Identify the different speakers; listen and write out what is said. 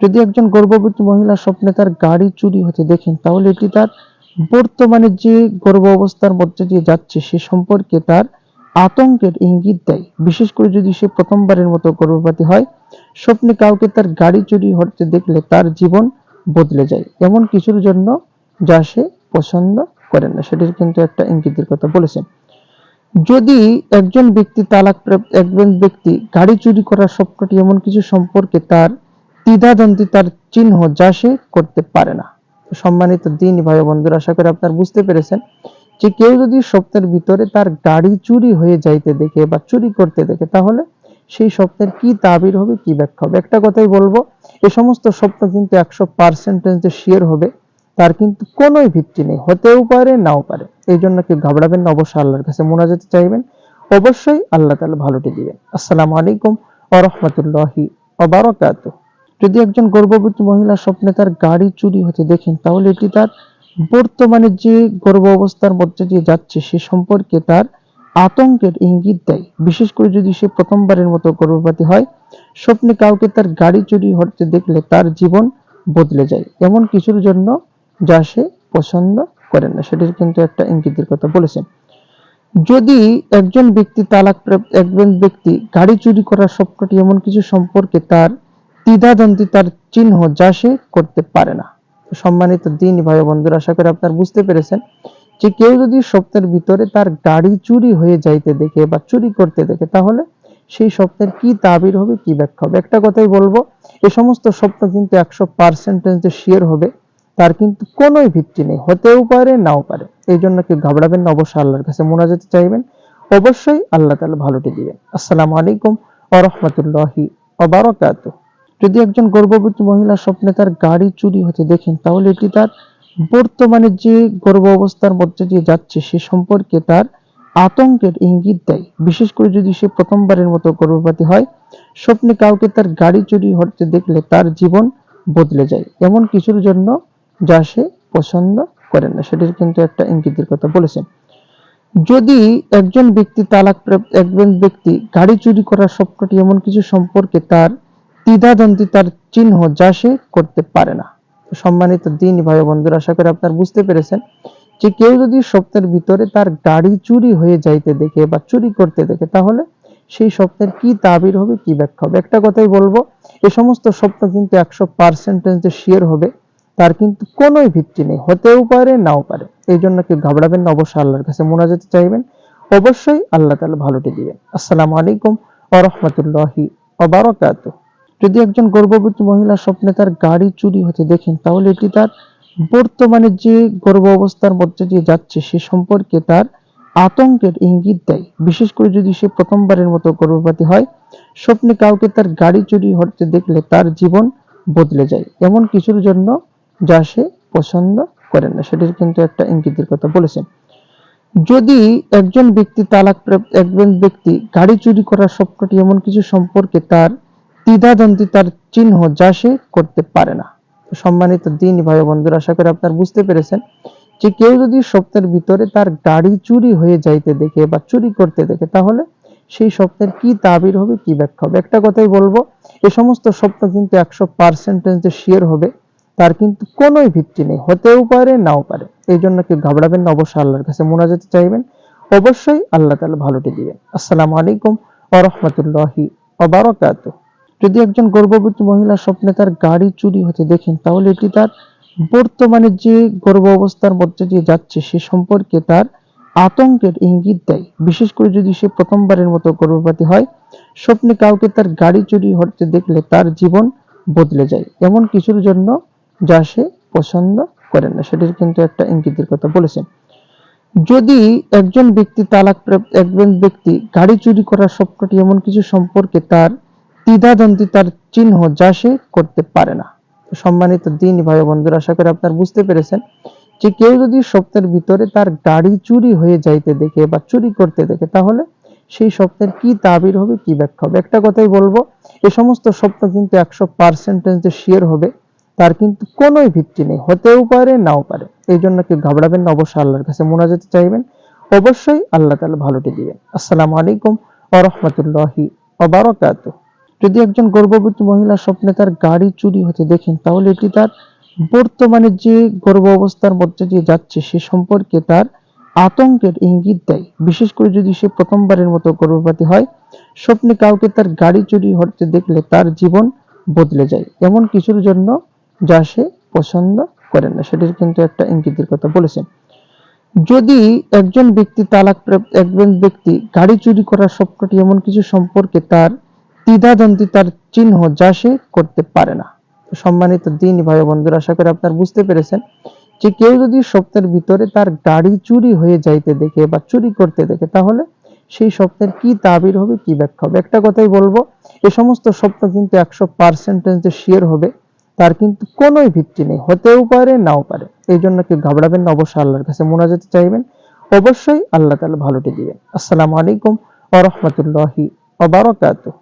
Speaker 1: যদি একজন গর্ভবতী মহিলা স্বপ্নে তার গাড়ি চুরি হতে দেখেন, তাহলে এটি তার বর্তমানে যে গর্ভ অবস্থার মধ্যে দিয়ে যাচ্ছে, সে সম্পর্কে তার আতঙ্কের ইঙ্গিত দেয়। বিশেষ করে যদি সে প্রথমবারের মতো গর্ভবতী হয়, স্বপ্নে কাউকে তার গাড়ি চুরি হতে দেখলে তার জীবন বদলে যায়। এমন কিছুর জন্য যা সে পছন্দ করেন না, সেটির কিন্তু একটা ইঙ্গিতের কথা বলেছেন। যদি একজন ব্যক্তি তালাক একজন ব্যক্তি গাড়ি চুরি করার স্বপ্নটি, এমন কিছু সম্পর্কে তার দ্বিধাদ্বন্দ্বী তার চিহ্ন যা সে করতে পারে না। সম্মানিত দিন ভাই বন্ধুরা, আশা করি আপনার বুঝতে পেরেছেন যে কেউ যদি স্বপ্নের ভিতরে তার গাড়ি চুরি হয়ে যাইতে দেখে বা চুরি করতে দেখে, তাহলে সেই স্বপ্নের কি তাবির হবে, কি ব্যাখ্যা হবে? একটা কথাই বলব এই সমস্ত স্বপ্ন কিন্তু একশো পার্সেন্টেজ যে শেয়ার হবে, তার কিন্তু কোনোই ভিত্তি নেই। হতেও পারে, নাও পারে। এই জন্য কেউ ঘাবড়াবেন না, অবশ্যই আল্লাহর কাছে মোনাজাতে চাইবেন। অবশ্যই আল্লাহ তাআলা ভালোটি দিবেন। আসসালামু আলাইকুম ওয়া রাহমাতুল্লাহি ওয়া বারাকাতুহু। যদি একজন গর্ভবতী মহিলা স্বপ্নে তার গাড়ি চুরি হতে দেখেন, তাহলে এটি তার বর্তমানে যে গর্ভ অবস্থার মধ্যে দিয়ে যাচ্ছে, সে সম্পর্কে তার আতঙ্কের ইঙ্গিত দেয়। বিশেষ করে যদি সে প্রথমবারের মতো গর্ভবতী হয়, স্বপ্নে কাউকে তার গাড়ি চুরি হতে দেখলে তার জীবন বদলে যায়। এমন কিছুর জন্য যা সে পছন্দ করেন না, সেটির কিন্তু একটা ইঙ্গিতের কথা বলেছেন। যদি একজন ব্যক্তি তালাক একজন ব্যক্তি গাড়ি চুরি করার স্বপ্নটি, এমন কিছু সম্পর্কে তার দ্বিধাদ্বন্দ্বী তার চিহ্ন যা সে করতে পারে না। সম্মানিত দিন ভাই বন্ধুরা, আশা করি আপনার বুঝতে পেরেছেন যে কেউ যদি স্বপ্নের ভিতরে তার গাড়ি চুরি হয়ে যাইতে দেখে বা চুরি করতে দেখে, তাহলে সেই স্বপ্নের কি তাবির হবে, কি ব্যাখ্যা হবে? একটা কথাই বলব এই সমস্ত স্বপ্ন কিন্তু একশো পার্সেন্টেজ যে শেয়ার হবে, তার কিন্তু কোনোই ভিত্তি নেই। হতেও পারে, নাও পারে। এই জন্য কেউ ঘাবড়াবেন না, অবশ্যই আল্লাহর কাছে মোনাজাতে চাইবেন। অবশ্যই আল্লাহ তাআলা ভালোটি দিবেন। আসসালামু আলাইকুম ওয়া রাহমাতুল্লাহি ওয়া বারাকাতুহু। যদি একজন গর্ভবতী মহিলা স্বপ্নে তার গাড়ি চুরি হতে দেখেন, তাহলে এটি তার বর্তমানে যে গর্ভ অবস্থার মধ্যে দিয়ে যাচ্ছে, সে সম্পর্কে তার আতঙ্কের ইঙ্গিত দেয়। বিশেষ করে যদি সে প্রথমবারের মতো গর্ভবতী হয়, স্বপ্নে কাউকে তার গাড়ি চুরি হতে দেখলে তার জীবন বদলে যায়। এমন কিছুর জন্য যা সে পছন্দ করেন না, সেটির কিন্তু একটা ইঙ্গিতের কথা বলেছেন। যদি একজন ব্যক্তি তালাক একজন ব্যক্তি গাড়ি চুরি করার স্বপ্নটি, এমন কিছু সম্পর্কে তার দ্বিধাদ্বন্দ্বী তার চিহ্ন যা সে করতে পারে না। সম্মানিত দিন ভাই বন্ধুরা, আশা করি আপনার বুঝতে পেরেছেন যে কেউ যদি স্বপ্নের ভিতরে তার গাড়ি চুরি হয়ে যাইতে দেখে বা চুরি করতে দেখে, তাহলে সেই স্বপ্নের কি তাবির হবে, কি ব্যাখ্যা হবে? একটা কথাই বলব এই সমস্ত স্বপ্ন কিন্তু একশো পার্সেন্টেজ যে শেয়ার হবে, তার কিন্তু কোনোই ভিত্তি নেই। হতেও পারে, নাও পারে। এই জন্য কেউ ঘাবড়াবেন না, অবশ্যই আল্লাহর কাছে মোনাজাতে চাইবেন। অবশ্যই আল্লাহ তাআলা ভালোটি দিবেন। আসসালামু আলাইকুম ওয়া রাহমাতুল্লাহি ওয়া বারাকাতুহু। যদি একজন গর্ভবতী মহিলা স্বপ্নে তার গাড়ি চুরি হতে দেখেন, তাহলে এটি তার বর্তমানে যে গর্ভ অবস্থার মধ্যে দিয়ে যাচ্ছে, সে সম্পর্কে তার আতঙ্কের ইঙ্গিত দেয়। বিশেষ করে যদি সে প্রথমবারের মতো গর্ভবতী হয়, স্বপ্নে কাউকে তার গাড়ি চুরি হতে দেখলে তার জীবন বদলে যায়। এমন কিছুর জন্য যা সে পছন্দ করেন না, সেটির কিন্তু একটা ইঙ্গিতের কথা বলেছেন। যদি একজন ব্যক্তি তালাক একজন ব্যক্তি গাড়ি চুরি করার স্বপ্নটি, এমন কিছু সম্পর্কে তার দ্বিধাদ্বন্দ্বী তার চিহ্ন যা সে করতে পারে না। সম্মানিত দিন ভাই বন্ধুরা, আশা করি আপনার বুঝতে পেরেছেন যে কেউ যদি স্বপ্নের ভিতরে তার গাড়ি চুরি হয়ে যাইতে দেখে বা চুরি করতে দেখে, তাহলে সেই স্বপ্নের কি তাবির হবে, কি ব্যাখ্যা হবে? একটা কথাই বলব এই সমস্ত স্বপ্ন কিন্তু একশো পার্সেন্টেজ যে শেয়ার হবে, তার কিন্তু কোনোই ভিত্তি নেই। হতেও পারে, নাও পারে। এই জন্য কেউ ঘাবড়াবেন না, অবশ্যই আল্লাহর কাছে মোনাজাতে চাইবেন। অবশ্যই আল্লাহ তাআলা ভালোটি দিবেন। আসসালামু আলাইকুম ওয়া রাহমাতুল্লাহি ওয়া বারাকাতুহু। যদি একজন গর্ভবতী মহিলা স্বপ্নে তার গাড়ি চুরি হতে দেখেন, তাহলে এটি তার বর্তমানে যে গর্ভ অবস্থার মধ্যে দিয়ে যাচ্ছে, সে সম্পর্কে তার আতঙ্কের ইঙ্গিত দেয়। বিশেষ করে যদি সে প্রথমবারের মতো গর্ভবতী হয়, স্বপ্নে কাউকে তার গাড়ি চুরি হতে দেখলে তার জীবন বদলে যায়। এমন কিছুর জন্য যা সে পছন্দ করেন না, সেটির কিন্তু একটা ইঙ্গিতের কথা বলেছেন। যদি একজন ব্যক্তি তালাক একজন ব্যক্তি গাড়ি চুরি করার স্বপ্নটি, এমন কিছু সম্পর্কে তার দ্বিধাদ্বন্দ্বী তার চিহ্ন যা সে করতে পারে না। সম্মানিত দিন ভাই বন্ধুরা, আশা করি আপনার বুঝতে পেরেছেন যে কেউ যদি স্বপ্নের ভিতরে তার গাড়ি চুরি হয়ে যাইতে দেখে বা চুরি করতে দেখে, তাহলে সেই স্বপ্নের কি তাবির হবে, কি ব্যাখ্যা হবে? একটা কথাই বলব এই সমস্ত স্বপ্ন কিন্তু একশো পার্সেন্টেজ যে শেয়ার হবে, তার কিন্তু কোনোই ভিত্তি নেই। হতেও পারে, নাও পারে। এই জন্য কেউ ঘাবড়াবেন না, অবশ্যই আল্লাহর কাছে মোনা যেতে চাইবেন। অবশ্যই আল্লাহ তাআলা ভালোটি দিবেন। আসসালামু আলাইকুম ওয়া রাহমাতুল্লাহি ওয়া বারাকাতুহু। যদি একজন গর্ভবতী মহিলা স্বপ্নে তার গাড়ি চুরি হতে দেখেন, তাহলে এটি তার বর্তমানে যে গর্ভ অবস্থার মধ্যে দিয়ে যাচ্ছে, সে সম্পর্কে তার আতঙ্কের ইঙ্গিত দেয়। বিশেষ করে যদি সে প্রথমবারের মতো গর্ভবতী হয়, স্বপ্নে কাউকে তার গাড়ি চুরি হতে দেখলে তার জীবন বদলে যায়। এমন কিছুর জন্য যা সে পছন্দ করেন না, সেটির কিন্তু একটা ইঙ্গিতের কথা বলেছেন। যদি একজন ব্যক্তি তালাক একজন ব্যক্তি গাড়ি চুরি করার স্বপ্নটি, এমন কিছু সম্পর্কে তার দ্বিধাদ্বন্দ্বী তার চিহ্ন যা সে করতে পারে না। সম্মানিত দিন ভাই বন্ধুরা, আশা করি আপনার বুঝতে পেরেছেন যে কেউ যদি স্বপ্নের ভিতরে তার গাড়ি চুরি হয়ে যাইতে দেখে বা চুরি করতে দেখে, তাহলে সেই স্বপ্নের কি তাবির হবে, কি ব্যাখ্যা হবে? একটা কথাই বলব এই সমস্ত স্বপ্ন কিন্তু একশো পার্সেন্টেজ যে শেয়ার হবে, তার কিন্তু কোনোই ভিত্তি নেই। হতেও পারে, নাও পারে। এই জন্য কেউ ঘাবড়াবেন না, অবশ্যই আল্লাহর কাছে মোনাজাতে চাইবেন। অবশ্যই আল্লাহ তাআলা ভালোটি দিবেন। আসসালামু আলাইকুম ওয়া রাহমাতুল্লাহি ওয়া বারাকাতুহু।